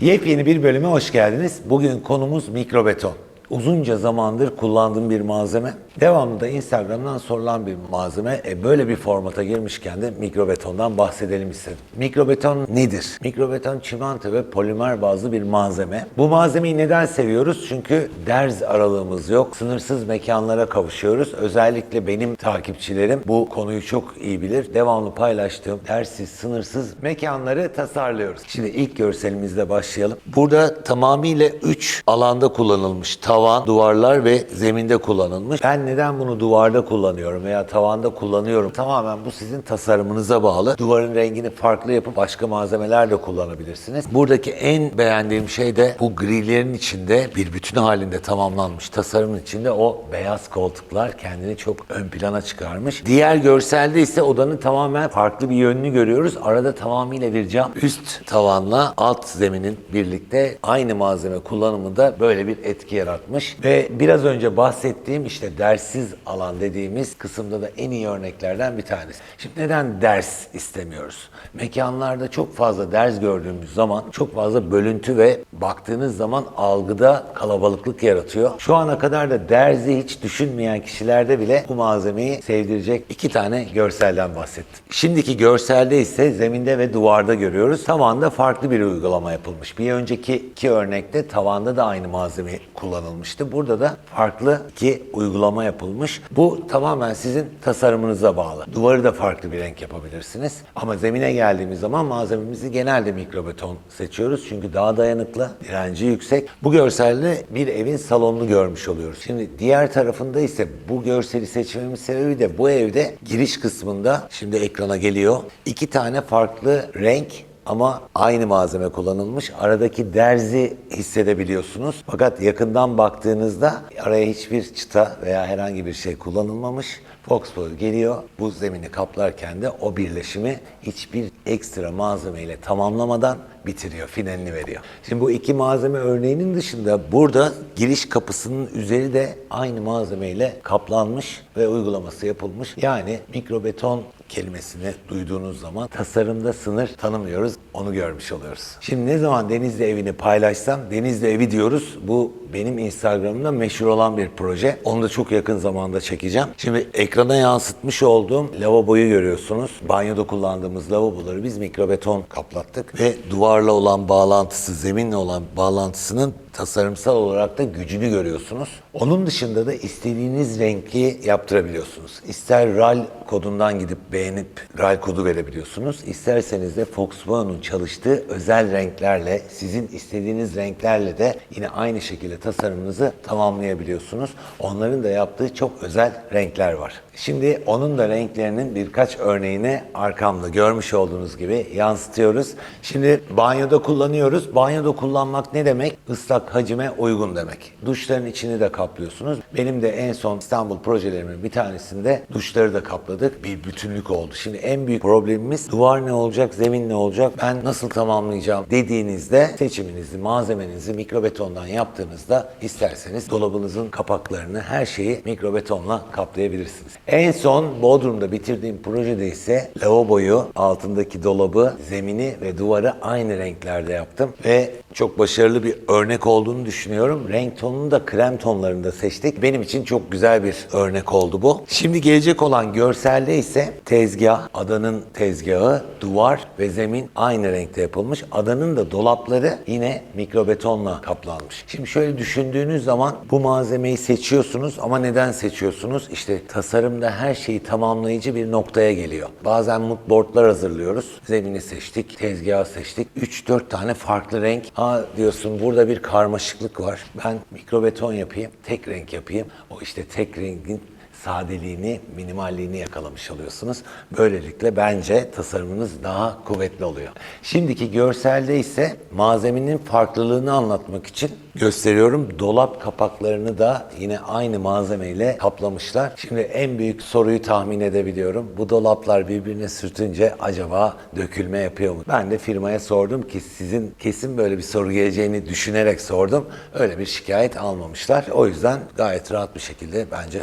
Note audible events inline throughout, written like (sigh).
Yepyeni bir bölüme hoş geldiniz. Bugün konumuz mikrobeton. Uzunca zamandır kullandığım bir malzeme. Devamlı da Instagram'dan sorulan bir malzeme. E böyle bir formata girmişken de mikrobetondan bahsedelim istedim. Mikrobeton nedir? Mikrobeton çimento ve polimer bazlı bir malzeme. Bu malzemeyi neden seviyoruz? Çünkü derz aralığımız yok. Sınırsız mekanlara kavuşuyoruz. Özellikle benim takipçilerim bu konuyu çok iyi bilir. Devamlı paylaştığım dersiz, sınırsız mekanları tasarlıyoruz. Şimdi ilk görselimizle başlayalım. Burada tamamıyla 3 alanda kullanılmış. Tavan, duvarlar ve zeminde kullanılmış. Ben neden bunu duvarda kullanıyorum veya tavanda kullanıyorum? Tamamen bu sizin tasarımınıza bağlı. Duvarın rengini farklı yapıp başka malzemeler de kullanabilirsiniz. Buradaki en beğendiğim şey de bu grillerin içinde bir bütün halinde tamamlanmış tasarımın içinde o beyaz koltuklar kendini çok ön plana çıkarmış. Diğer görselde ise odanın tamamen farklı bir yönünü görüyoruz. Arada tamamıyla bir cam. Üst tavanla alt zeminin birlikte aynı malzeme kullanımı da böyle bir etki yaratmış. Ve biraz önce bahsettiğim işte dersiz alan dediğimiz kısımda da en iyi örneklerden bir tanesi. Şimdi neden ders istemiyoruz? Mekanlarda çok fazla ders gördüğümüz zaman çok fazla bölüntü ve baktığınız zaman algıda kalabalıklık yaratıyor. Şu ana kadar da derzi hiç düşünmeyen kişilerde bile bu malzemeyi sevdirecek iki tane görselden bahsettim. Şimdiki görselde ise zeminde ve duvarda görüyoruz. Tavanda farklı bir uygulama yapılmış. Bir önceki iki örnekte tavanda da aynı malzeme kullanılmıştı. Burada da farklı iki uygulama yapılmış. Bu tamamen sizin tasarımınıza bağlı. Duvarı da farklı bir renk yapabilirsiniz. Ama zemine geldiğimiz zaman malzememizi genelde mikrobeton seçiyoruz. Çünkü daha dayanıklı, direnci yüksek. Bu görselde bir evin salonunu görmüş oluyoruz. Şimdi diğer tarafında ise bu görseli seçmemin sebebi de bu evde giriş kısmında şimdi ekrana geliyor. iki tane farklı renk ama aynı malzeme kullanılmış. Aradaki derzi hissedebiliyorsunuz. Fakat yakından baktığınızda araya hiçbir çıta veya herhangi bir şey kullanılmamış. Foxboy geliyor. Bu zemini kaplarken de o birleşimi hiçbir ekstra malzemeyle tamamlamadan bitiriyor, finalini veriyor. Şimdi bu iki malzeme örneğinin dışında burada giriş kapısının üzeri de aynı malzemeyle kaplanmış ve uygulaması yapılmış. Yani mikrobeton kelimesini duyduğunuz zaman tasarımda sınır tanımıyoruz. Onu görmüş oluyoruz. Şimdi ne zaman Denizli evini paylaşsam, Denizli evi diyoruz. Bu benim Instagram'da meşhur olan bir proje. Onu da çok yakın zamanda çekeceğim. Şimdi ekrana yansıtmış olduğum lavaboyu görüyorsunuz. Banyoda kullandığımız lavaboları biz mikrobeton kaplattık ve duvarla olan bağlantısı, zeminle olan bağlantısının tasarımsal olarak da gücünü görüyorsunuz. Onun dışında da istediğiniz renki yaptırabiliyorsunuz. İster RAL kodundan gidip beğenip RAL kodu verebiliyorsunuz. İsterseniz de Foxboy'un çalıştığı özel renklerle, sizin istediğiniz renklerle de yine aynı şekilde tasarımınızı tamamlayabiliyorsunuz. Onların da yaptığı çok özel renkler var. Şimdi onun da renklerinin birkaç örneğini arkamda görmüş olduğunuz gibi yansıtıyoruz. Şimdi banyoda kullanıyoruz. Banyoda kullanmak ne demek? Islak hacime uygun demek. Duşların içini de kaplıyorsunuz. Benim de en son İstanbul projelerimin bir tanesinde duşları da kapladık. Bir bütünlük oldu. Şimdi en büyük problemimiz duvar ne olacak, zemin ne olacak, ben nasıl tamamlayacağım dediğinizde seçiminizi, malzemenizi mikrobetondan yaptığınızda isterseniz dolabınızın kapaklarını, her şeyi mikrobetonla kaplayabilirsiniz. En son Bodrum'da bitirdiğim projede ise lavaboyu, altındaki dolabı, zemini ve duvarı aynı renklerde yaptım ve çok başarılı bir örnek olduğunu düşünüyorum. Renk tonunu da krem tonlarında seçtik. Benim için çok güzel bir örnek oldu bu. Şimdi gelecek olan görselde ise tezgah, adanın tezgahı, duvar ve zemin aynı renkte yapılmış. Adanın da dolapları yine mikrobetonla kaplanmış. Şimdi şöyle düşündüğünüz zaman bu malzemeyi seçiyorsunuz ama neden seçiyorsunuz? İşte tasarımda her şeyi tamamlayıcı bir noktaya geliyor. Bazen moodboardlar hazırlıyoruz. Zemini seçtik, tezgahı seçtik. 3-4 tane farklı renk. Aa diyorsun burada bir karmaşıklık var. Ben mikrobeton yapayım, tek renk yapayım. O işte tek rengin sadeliğini, minimalliğini yakalamış oluyorsunuz. Böylelikle bence tasarımınız daha kuvvetli oluyor. Şimdiki görselde ise malzemenin farklılığını anlatmak için gösteriyorum. Dolap kapaklarını da yine aynı malzemeyle kaplamışlar. Şimdi en büyük soruyu tahmin edebiliyorum. Bu dolaplar birbirine sürtünce acaba dökülme yapıyor mu? Ben de firmaya sordum ki sizin kesin böyle bir soru geleceğini düşünerek sordum. Öyle bir şikayet almamışlar. O yüzden gayet rahat bir şekilde bence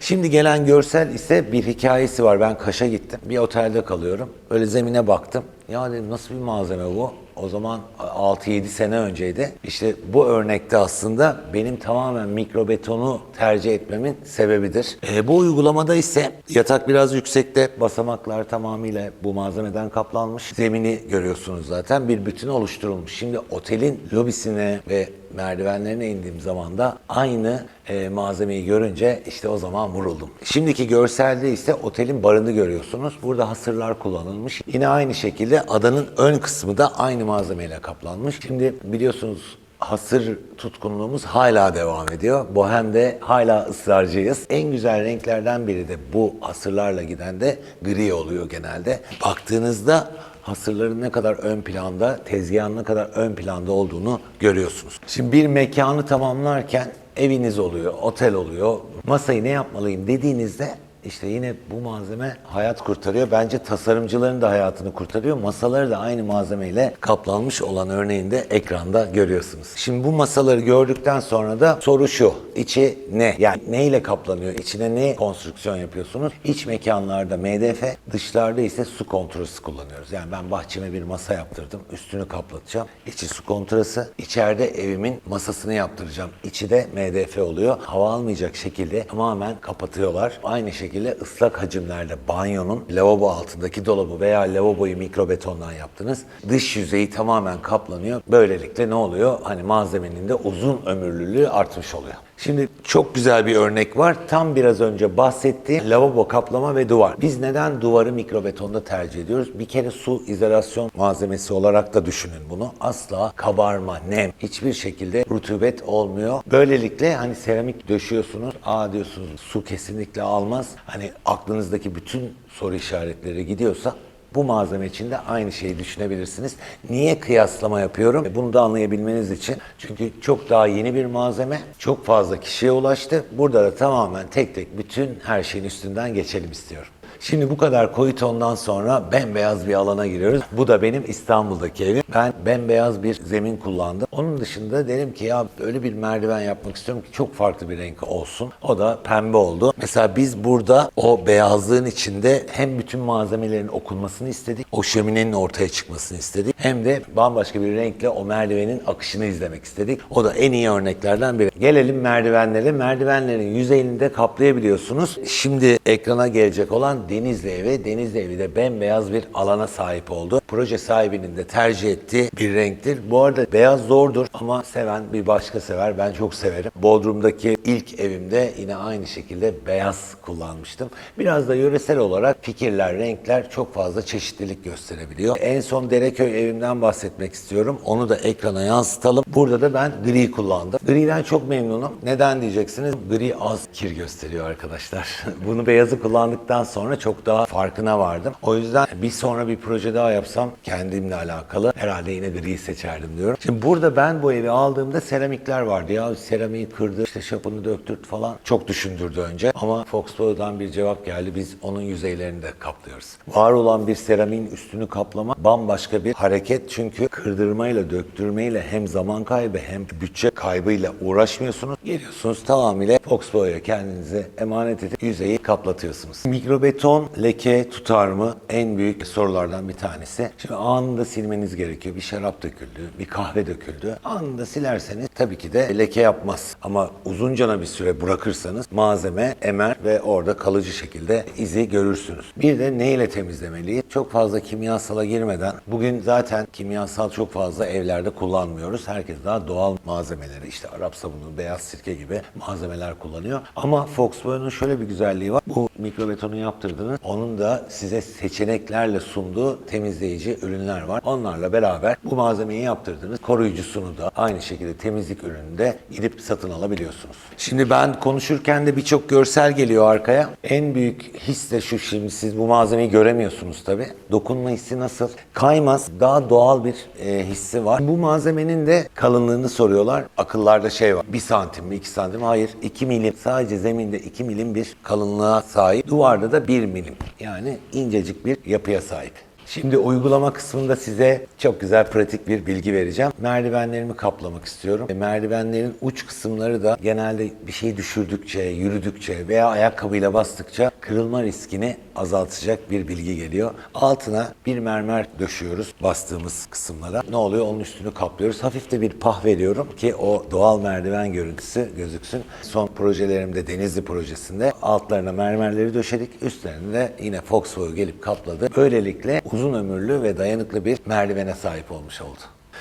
Şimdi gelen görsel ise bir hikayesi var. Ben Kaş'a gittim. Bir otelde kalıyorum. Öyle zemine baktım. Ya dedim nasıl bir malzeme bu? O zaman 6-7 sene önceydi. İşte bu örnekte aslında benim tamamen mikrobetonu tercih etmemin sebebidir. E, bu uygulamada ise yatak biraz yüksekte, basamaklar tamamıyla bu malzemeden kaplanmış. Zemini görüyorsunuz zaten bir bütün oluşturulmuş. Şimdi otelin lobisine ve merdivenlerine indiğim zaman da aynı e, malzemeyi görünce işte o zaman vuruldum. Şimdiki görselde ise otelin barını görüyorsunuz. Burada hasırlar kullanılmış. Yine aynı şekilde adanın ön kısmı da aynı malzemeyle kaplanmış. Şimdi biliyorsunuz hasır tutkunluğumuz hala devam ediyor. Bohem'de hala ısrarcıyız. En güzel renklerden biri de bu hasırlarla giden de gri oluyor genelde. Baktığınızda hasırların ne kadar ön planda, tezgahın ne kadar ön planda olduğunu görüyorsunuz. Şimdi bir mekanı tamamlarken eviniz oluyor, otel oluyor. Masayı ne yapmalıyım dediğinizde işte yine bu malzeme hayat kurtarıyor. Bence tasarımcıların da hayatını kurtarıyor. Masaları da aynı malzemeyle kaplanmış olan örneğini de ekranda görüyorsunuz. Şimdi bu masaları gördükten sonra da soru şu. İçi ne? Yani neyle kaplanıyor? İçine ne konstrüksiyon yapıyorsunuz? İç mekanlarda MDF, dışlarda ise su kontrası kullanıyoruz. Yani ben bahçeme bir masa yaptırdım. Üstünü kaplatacağım. İçi su kontrası. İçeride evimin masasını yaptıracağım. İçi de MDF oluyor. Hava almayacak şekilde tamamen kapatıyorlar. Aynı şekilde ıslak hacimlerde banyonun lavabo altındaki dolabı veya lavaboyu mikrobetondan yaptınız. Dış yüzeyi tamamen kaplanıyor. Böylelikle ne oluyor? Hani malzemenin de uzun ömürlülüğü artmış oluyor. Şimdi çok güzel bir örnek var. Tam biraz önce bahsettiğim lavabo kaplama ve duvar. Biz neden duvarı mikrobetonda tercih ediyoruz? Bir kere su izolasyon malzemesi olarak da düşünün bunu. Asla kabarma, nem, hiçbir şekilde rutubet olmuyor. Böylelikle hani seramik döşüyorsunuz. Aa diyorsunuz su kesinlikle almaz. Hani aklınızdaki bütün soru işaretleri gidiyorsa bu malzeme için de aynı şeyi düşünebilirsiniz. Niye kıyaslama yapıyorum? Bunu da anlayabilmeniz için. Çünkü çok daha yeni bir malzeme. Çok fazla kişiye ulaştı. Burada da tamamen tek tek bütün her şeyin üstünden geçelim istiyorum. Şimdi bu kadar koyu tondan sonra bembeyaz bir alana giriyoruz. Bu da benim İstanbul'daki evim. Ben bembeyaz bir zemin kullandım. Onun dışında dedim ki ya öyle bir merdiven yapmak istiyorum ki çok farklı bir renk olsun. O da pembe oldu. Mesela biz burada o beyazlığın içinde hem bütün malzemelerin okunmasını istedik. O şöminenin ortaya çıkmasını istedik. Hem de bambaşka bir renkle o merdivenin akışını izlemek istedik. O da en iyi örneklerden biri. Gelelim merdivenlere. Merdivenlerin yüzeyini de kaplayabiliyorsunuz. Şimdi ekrana gelecek olan Denizli evi. Denizli evi de bembeyaz bir alana sahip oldu. Proje sahibinin de tercih ettiği bir renktir. Bu arada beyaz zordur ama seven bir başka sever. Ben çok severim. Bodrum'daki ilk evimde yine aynı şekilde beyaz kullanmıştım. Biraz da yöresel olarak fikirler, renkler çok fazla çeşitlilik gösterebiliyor. En son Dereköy evimden bahsetmek istiyorum. Onu da ekrana yansıtalım. Burada da ben gri kullandım. Griden çok memnunum. Neden diyeceksiniz? Gri az kir gösteriyor arkadaşlar. (laughs) Bunu beyazı kullandıktan sonra çok daha farkına vardım. O yüzden bir sonra bir proje daha yapsam kendimle alakalı herhalde yine griyi seçerdim diyorum. Şimdi burada ben bu evi aldığımda seramikler vardı. Ya seramiği kırdı, işte şapını döktürt falan. Çok düşündürdü önce. Ama Foxborough'dan bir cevap geldi. Biz onun yüzeylerini de kaplıyoruz. Var olan bir seramiğin üstünü kaplama bambaşka bir hareket. Çünkü kırdırmayla, döktürmeyle hem zaman kaybı hem bütçe kaybıyla uğraşmıyorsunuz. Geliyorsunuz tamamıyla Foxborough'a kendinize emanet edip yüzeyi kaplatıyorsunuz. Mikrobeton leke tutar mı? En büyük sorulardan bir tanesi. Şimdi anında silmeniz gerekiyor. Bir şarap döküldü, bir kahve döküldü. Anında silerseniz tabii ki de leke yapmaz. Ama uzuncana bir süre bırakırsanız malzeme emer ve orada kalıcı şekilde izi görürsünüz. Bir de neyle temizlemeliyiz? Çok fazla kimyasala girmeden bugün zaten kimyasal çok fazla evlerde kullanmıyoruz. Herkes daha doğal malzemeleri işte Arap sabunu, beyaz sirke gibi malzemeler kullanıyor. Ama Foxborough'un şöyle bir güzelliği var. Bu mikrobetonu yaptırdınız. Onun da size seçeneklerle sunduğu temizleyici ürünler var. Onlarla beraber bu malzemeyi yaptırdınız. Koruyucusunu da aynı şekilde temizlik ürününü de gidip satın alabiliyorsunuz. Şimdi ben konuşurken de birçok görsel geliyor arkaya. En büyük his de şu şimdi siz bu malzemeyi göremiyorsunuz tabi. Dokunma hissi nasıl? Kaymaz. Daha doğal bir e, hissi var. Bu malzemenin de kalınlığını soruyorlar. Akıllarda şey var. 1 santim mi 2 santim? Hayır 2 milim. Sadece zeminde 2 milim bir kalınlığa sahip. Duvarda da 1 milim. Yani incecik bir yapıya sahip. Şimdi uygulama kısmında size çok güzel pratik bir bilgi vereceğim. Merdivenlerimi kaplamak istiyorum. E, Merdivenlerin uç kısımları da genelde bir şey düşürdükçe, yürüdükçe veya ayakkabıyla bastıkça kırılma riskini azaltacak bir bilgi geliyor. Altına bir mermer döşüyoruz bastığımız kısımlara. Ne oluyor? Onun üstünü kaplıyoruz. Hafif de bir pah veriyorum ki o doğal merdiven görüntüsü gözüksün. Son projelerimde Denizli projesinde altlarına mermerleri döşedik. Üstlerine de yine Foxboy gelip kapladı. Böylelikle uzun ömürlü ve dayanıklı bir merdivene sahip olmuş oldu.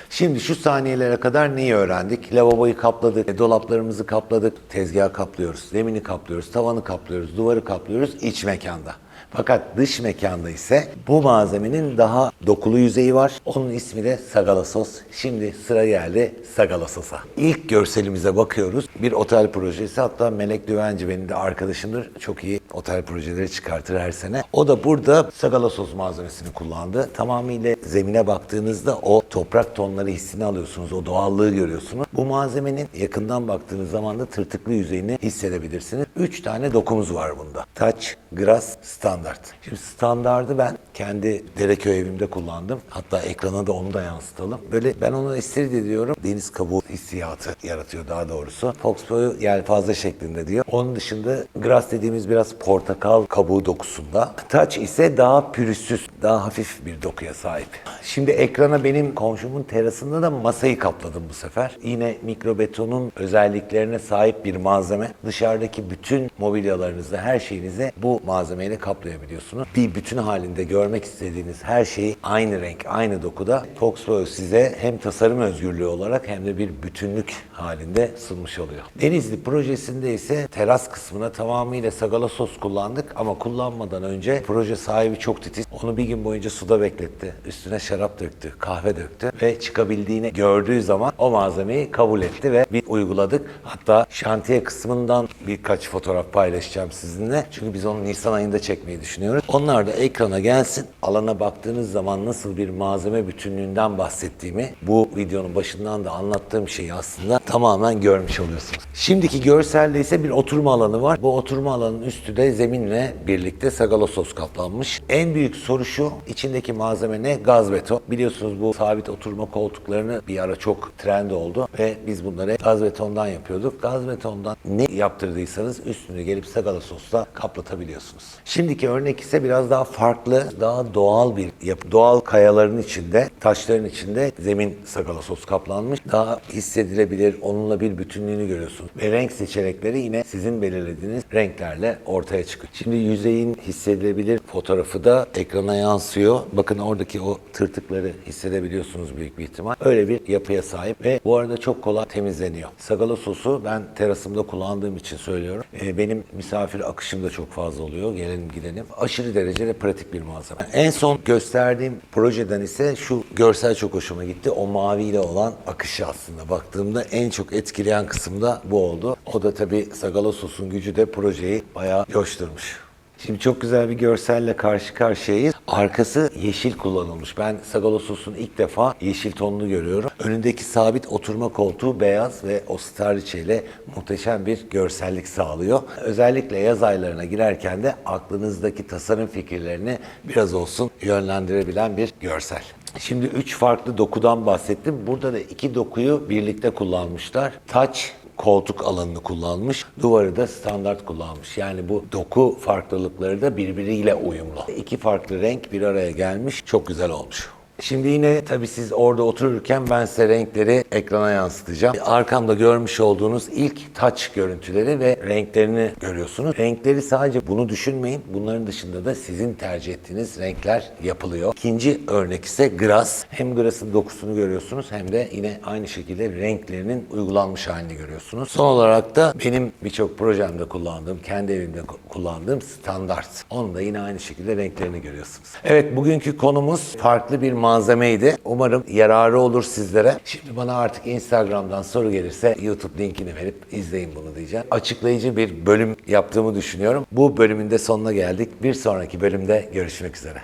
Şimdi şu saniyelere kadar neyi öğrendik? Lavaboyu kapladık, e, dolaplarımızı kapladık, tezgahı kaplıyoruz, zemini kaplıyoruz, tavanı kaplıyoruz, duvarı kaplıyoruz iç mekanda. Fakat dış mekanda ise bu malzemenin daha dokulu yüzeyi var. Onun ismi de sagala. Şimdi sıra geldi sagala sosa. İlk görselimize bakıyoruz. Bir otel projesi hatta Melek Düvenci benim de arkadaşımdır. Çok iyi otel projeleri çıkartır her sene. O da burada sagala sos malzemesini kullandı. Tamamıyla zemine baktığınızda o toprak tonları hissini alıyorsunuz. O doğallığı görüyorsunuz. Bu malzemenin yakından baktığınız zaman da tırtıklı yüzeyini hissedebilirsiniz. Üç tane dokumuz var bunda. Touch, Grass, Standard. Şimdi standardı ben kendi Dereköy evimde kullandım. Hatta ekrana da onu da yansıtalım. Böyle ben onu estirid ediyorum. Deniz kabuğu hissiyatı yaratıyor daha doğrusu. Foxboy'u yelpaze şeklinde diyor. Onun dışında Grass dediğimiz biraz portakal kabuğu dokusunda. Touch ise daha pürüzsüz, daha hafif bir dokuya sahip. Şimdi ekrana benim komşumun terasında da masayı kapladım bu sefer. Yine mikrobetonun özelliklerine sahip bir malzeme. Dışarıdaki bütün mobilyalarınızda her şeyinizi bu malzemeyle kaplayabiliyorsunuz. Bir bütün halinde görmek istediğiniz her şeyi aynı renk, aynı dokuda Foxboy size hem tasarım özgürlüğü olarak hem de bir bütünlük halinde sunmuş oluyor. Denizli projesinde ise teras kısmına tamamıyla sagala kullandık ama kullanmadan önce proje sahibi çok titiz. Onu bir gün boyunca suda bekletti. Üstüne şarap döktü, kahve döktü ve çıkabildiğini gördüğü zaman o malzemeyi kabul etti ve bir uyguladık. Hatta şantiye kısmından birkaç fotoğraf paylaşacağım sizinle. Çünkü biz onu Nisan ayında çekmeyi düşünüyoruz. Onlar da ekrana gelsin. Alana baktığınız zaman nasıl bir malzeme bütünlüğünden bahsettiğimi bu videonun başından da anlattığım şeyi aslında tamamen görmüş oluyorsunuz. Şimdiki görselde ise bir oturma alanı var. Bu oturma alanının üstü de zeminle birlikte sagala sos kaplanmış. En büyük soru şu, içindeki malzeme ne? Gaz beton. Biliyorsunuz bu sabit oturma koltuklarını bir ara çok trend oldu ve biz bunları gaz betondan yapıyorduk. Gaz betondan ne yaptırdıysanız üstünü gelip sagala sosla kaplatabiliyorsunuz. Şimdiki örnek ise biraz daha farklı, daha doğal bir yapı. Doğal kayaların içinde, taşların içinde zemin sagala sos kaplanmış. Daha hissedilebilir, onunla bir bütünlüğünü görüyorsunuz. Ve renk seçenekleri yine sizin belirlediğiniz renklerle ortaya çıkıyor. Şimdi yüzeyin hissedilebilir fotoğrafı da ekrana yansıyor. Bakın oradaki o tırtıkları hissedebiliyorsunuz büyük bir ihtimal. Öyle bir yapıya sahip ve bu arada çok kolay temizleniyor. Sagala sosu ben terasımda kullandığım için söylüyorum. Ee, benim misafir akışım da çok fazla oluyor. Gelelim gidelim. Aşırı derecede pratik bir malzeme. En son gösterdiğim projeden ise şu görsel çok hoşuma gitti. O maviyle olan akışı aslında baktığımda en çok etkileyen kısım da bu oldu. O da tabii Sagala sosun gücü de projeyi bayağı coşturmuş. Şimdi çok güzel bir görselle karşı karşıyayız. Arkası yeşil kullanılmış. Ben Sagalosos'un ilk defa yeşil tonunu görüyorum. Önündeki sabit oturma koltuğu beyaz ve o starliçe ile muhteşem bir görsellik sağlıyor. Özellikle yaz aylarına girerken de aklınızdaki tasarım fikirlerini biraz olsun yönlendirebilen bir görsel. Şimdi üç farklı dokudan bahsettim. Burada da iki dokuyu birlikte kullanmışlar. Touch koltuk alanını kullanmış, duvarı da standart kullanmış. Yani bu doku farklılıkları da birbiriyle uyumlu. İki farklı renk bir araya gelmiş, çok güzel olmuş. Şimdi yine tabii siz orada otururken ben size renkleri ekrana yansıtacağım. Arkamda görmüş olduğunuz ilk touch görüntüleri ve renklerini görüyorsunuz. Renkleri sadece bunu düşünmeyin. Bunların dışında da sizin tercih ettiğiniz renkler yapılıyor. İkinci örnek ise grass. Hem grass'ın dokusunu görüyorsunuz hem de yine aynı şekilde renklerinin uygulanmış halini görüyorsunuz. Son olarak da benim birçok projemde kullandığım, kendi evimde ku- kullandığım standart. Onun da yine aynı şekilde renklerini görüyorsunuz. Evet bugünkü konumuz farklı bir malzemeydi. Umarım yararı olur sizlere. Şimdi bana artık Instagram'dan soru gelirse YouTube linkini verip izleyin bunu diyeceğim. Açıklayıcı bir bölüm yaptığımı düşünüyorum. Bu bölümün de sonuna geldik. Bir sonraki bölümde görüşmek üzere.